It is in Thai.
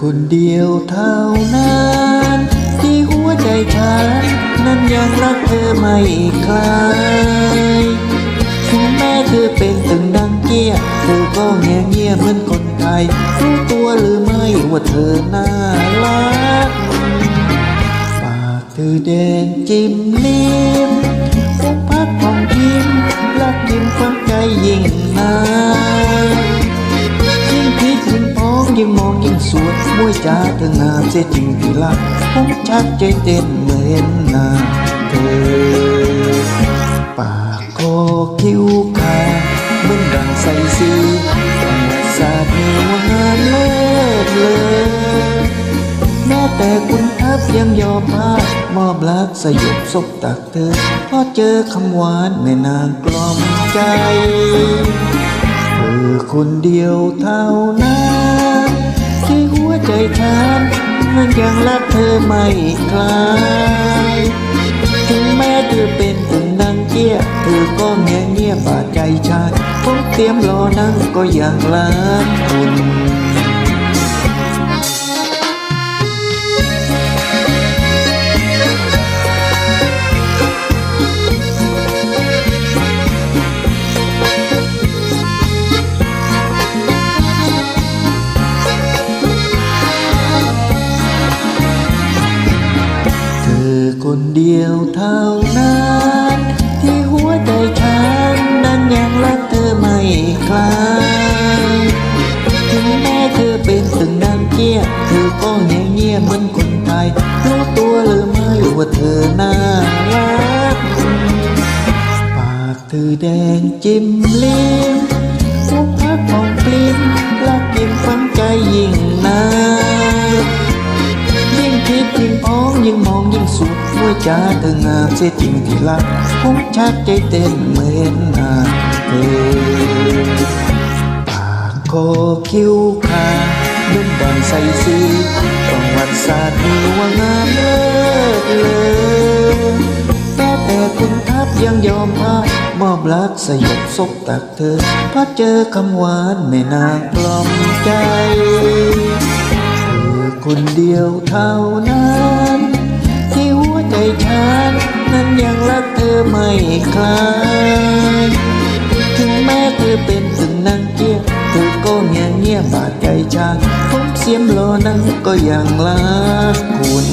คนเดียวเท่านั้นที่หัวใจฉันนั้นยังรักเธอไม่คลายถึงแม้เธอเป็นตึงดังเกี้ยเธอก็แงเงียเหมือนคนไทยรู้ตัวหรือไม่ว่าเธอน่ารักปากเธอแดงจิ้มลิ้มอกพักของยิ้มรักยิ้มความใจยิ่งนานยิ่งคิดยิ่งพองยิ่งมอง สวยมวยจ้าเธองามเสียจริงที่รักผมชักใจเต้นเมื่อเห็นหน้าเธอ ปากคอคิ้วขาเหมือนดังใส่สีประวัติศาสตร์มีว่างานเลิศเลยแม้แต่คุณทัพยังยอมพามอบรักสยบศพตักเธอพราะเจอคำหวานในนางกล่อมใจ เธอคนเดียวเท่านั้น ยังรักเธอไม่คลาย ถึงแม้เธอเป็นถึงนางเกี้ยเธอก็เงียเงียบาดใจชายผมเตรียมรอนั่งก็ยังรักคุณ เดียวเท่านั้นที่หัวใจฉันนั้นยังรักเธอไม่คลายถึงแม้เธอเป็นตึงนางเกี้ยเธอก็เงียเงียบเหมือนคนไทยรู้ตัวหรือไม่ว่าเธอน่ารักปากเธอแดงจิ้มลิ้ม หัวใจเธองามเสียจริงที่รักผมชักใจเต้นเหมือนนาเธอปากคอคิ้วขาเหมือนดังใส่สีประวัติศาสตร์มีว่างามเลิศเลยแม้แต่คุณทัพยังยอมพามอบรักสยบศพตักเธอพราะเจอคำหวานแม่นางกล่อมใจเธอคนเดียวเท่านั้น ที่หัวใจฉันนั้นยังรักเธอไม่คลาย ถึงแม้เธอเป็นสึงนางเกี้ยเธอก็เงียเงียบาดใจฉันผมเสียมรอนั้นก็ยังรักคุณ